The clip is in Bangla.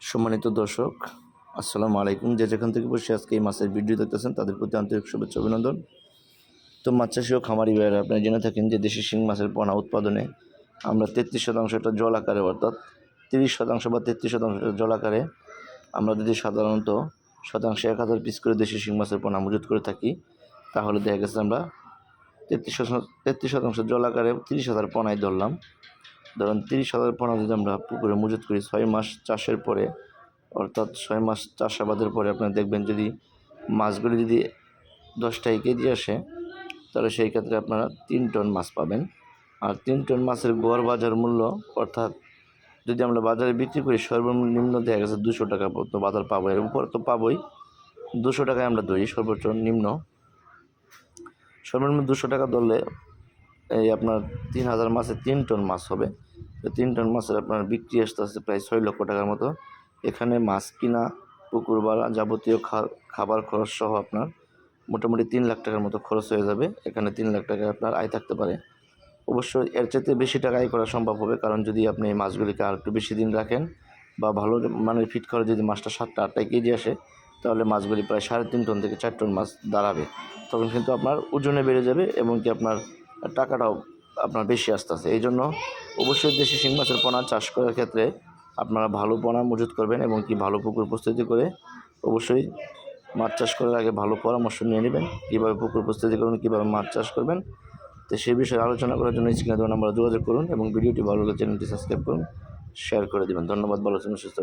সম্মানিত দর্শক, আসসালামু আলাইকুম। যে যেখান থেকে বসে আজকে এই মাছের ভিডিও দেখতেছেন, তাদের প্রতি আন্তরিক শুভেচ্ছা, অভিনন্দন। তো মাছ চাষি ও খামারি ভাইয়েরা, আপনারা জেনে থাকেন যে দেশি শিং মাছের পোনা উৎপাদনে আমরা তেত্রিশ শতাংশ শতাংশটা জল আকারে, অর্থাৎ তিরিশ শতাংশ বা তেত্রিশ শতাংশটা জল আকারে আমরা যদি সাধারণত শতাংশে এক হাজার পিস করে দেশি শিং মাছের পোনা মজুত করে থাকি, তাহলে দেখা গেছে আমরা তেত্রিশ শতাংশ তেত্রিশ শতাংশ জল আকারে তিরিশ হাজার পোনায় ধরলাম। ধরুন তিরিশ হাজার পোনা যদি আমরা পুকুরে মজুত করি, ছয় মাস চাষের পরে, অর্থাৎ ছয় মাস চাষাবাদের পরে আপনারা দেখবেন যদি মাছগুলি যদি দশটায় কেজি আসে, তাহলে সেই ক্ষেত্রে আপনারা তিন টন মাছ পাবেন। আর তিন টন মাছের গড় বাজার মূল্য, অর্থাৎ যদি আমরা বাজারে বিক্রি করি, সর্বনিম্ন দেখা গেছে দুশো টাকা তো বাজার পাবো। এর উপর তো পাবোই। দুশো টাকায় আমরা ধরি সর্বোচ্চ নিম্ন। সর্বনিম্ন দুশো টাকা ধরলে এই আপনার তিন হাজার মাছে তিন টন মাছ হবে। তো তিন টন মাছের আপনার বিক্রি আসতে আসতে প্রায় ছয় লক্ষ টাকার মতো। এখানে মাছ কিনা, পুকুর বাড়া যাবতীয় খাবার খরচ সহ আপনার মোটামুটি তিন লাখ টাকার মতো খরচ হয়ে যাবে। এখানে তিন লাখ টাকা আপনার আয় থাকতে পারে। অবশ্যই এর চাইতে বেশি টাকা আয় করা সম্ভব হবে, কারণ যদি আপনি এই মাছগুলিকে আর একটু বেশি দিন রাখেন বা ভালো মানের ফিট করে যদি মাছটা সাতটা আটটায় কেজি আসে, তাহলে মাছগুলি প্রায় সাড়ে তিন টন থেকে চার টন মাছ দাঁড়াবে। তখন কিন্তু আপনার ওজনে বেড়ে যাবে এবং কি আপনার টাকাটাও আপনার বেশি আসতেছে। এই জন্য অবশ্যই দেশি শিং মাছের পোনা চাষ করার ক্ষেত্রে আপনারা ভালো পোনা মজুত করবেন এবং কি ভালো পুকুর প্রস্তুতি করে অবশ্যই মাছ চাষ করার আগে ভালো পরামর্শ নিয়ে নেবেন। কীভাবে পুকুর প্রস্তুতি করবেন, কীভাবে মাছ চাষ করবেন, তো সেই বিষয়ে আলোচনা করার জন্য স্ক্রিনে দেওয়া নাম্বারে যোগাযোগ করুন এবং ভিডিওটি ভালো লাগলে চ্যানেলটি সাবস্ক্রাইব করুন, শেয়ার করে দেবেন। ধন্যবাদ, ভালো সুস্থ।